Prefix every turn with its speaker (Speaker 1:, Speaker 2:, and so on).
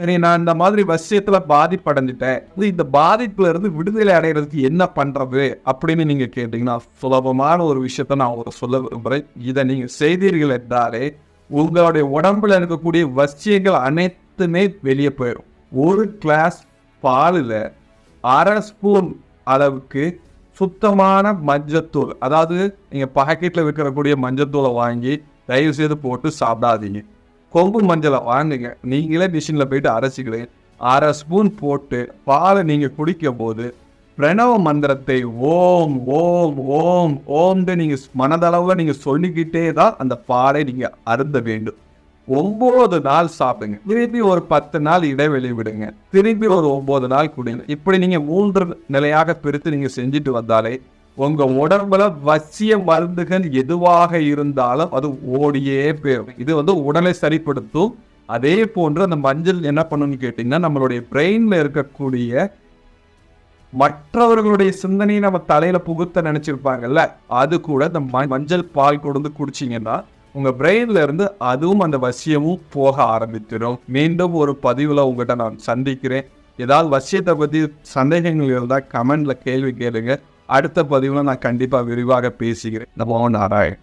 Speaker 1: சரி நான் இந்த மாதிரி விஷயத்துல பாதிப்படைஞ்சிட்டேன். இது இந்த பாதிப்புல இருந்து விடுதலை அடைகிறதுக்கு என்ன பண்றது அப்படின்னு நீங்க கேட்டீங்கன்னா சுலபமான ஒரு விஷயத்த நான் சொல்ல விரும்புறேன். இதை நீங்க செய்தீர்கள் என்றாலே உங்களுடைய உடம்புல இருக்கக்கூடிய வசியங்கள் அனைத்துமே வெளியே போயிடும். ஒரு கிளாஸ் பாலில் அரை ஸ்பூன் அளவுக்கு சுத்தமான மஞ்சத்தூள் அதாவது நீங்கள் பாக்கெட்டில் விற்கிறக்கூடிய மஞ்சத்தூளை வாங்கி தயவு செய்து போட்டு சாப்பிடாதீங்க. கொம்பு மஞ்சளை வாங்குங்க. நீங்களே மிஷினில் போயிட்டு அரைச்சிக்கிறேன் அரை ஸ்பூன் போட்டு பாலை நீங்கள் குடிக்கும் போது பிரணவ மந்திரத்தை ஓம் ஓம் ஓம் ஓம்னு நீங்கள் மனதளவில் நீங்கள் சொல்லிக்கிட்டே தான் அந்த பாலை நீங்கள் அருந்த வேண்டும். ஒம்பது நாள் சாப்பிடுங்க. திருப்பி ஒரு பத்து நாள் இடைவெளி விடுங்க. திருப்பி ஒரு ஒம்பது நாள் குடிங்க. இப்படி நீங்கள் மூன்று நிலையாக பிரித்து நீங்கள் செஞ்சுட்டு வந்தாலே உங்க உடம்புல வசிய மருந்துகள் எதுவாக இருந்தாலும் அது ஓடியே போயிடும் இது வந்து உடலை சரிப்படுத்தும். அதே போன்று அந்த மஞ்சள் என்ன பண்ணுன்னு கேட்டீங்கன்னா நம்மளுடைய பிரெயின்ல இருக்கக்கூடிய மற்றவர்களுடைய சிந்தனையை நம்ம தலையில புகுத்த நினைச்சிருப்பாங்கல்ல அது கூட இந்த ம- மஞ்சள் பால் கொண்டு குடிச்சீங்கன்னா உங்க பிரெயின்ல இருந்து அதுவும் அந்த வசியமும் போக ஆரம்பித்திடும். மீண்டும் ஒரு பதிவுல உங்ககிட்ட நான் சந்திக்கிறேன். ஏதாவது வசியத்தை பத்தி சந்தேகங்கள் இருந்தால் கமெண்ட்ல கேள்வி கேளுங்க. அடுத்த பதிவில் நான் கண்டிப்பாக விரிவாக பேசுகிறேன் நம்ம நாராயண்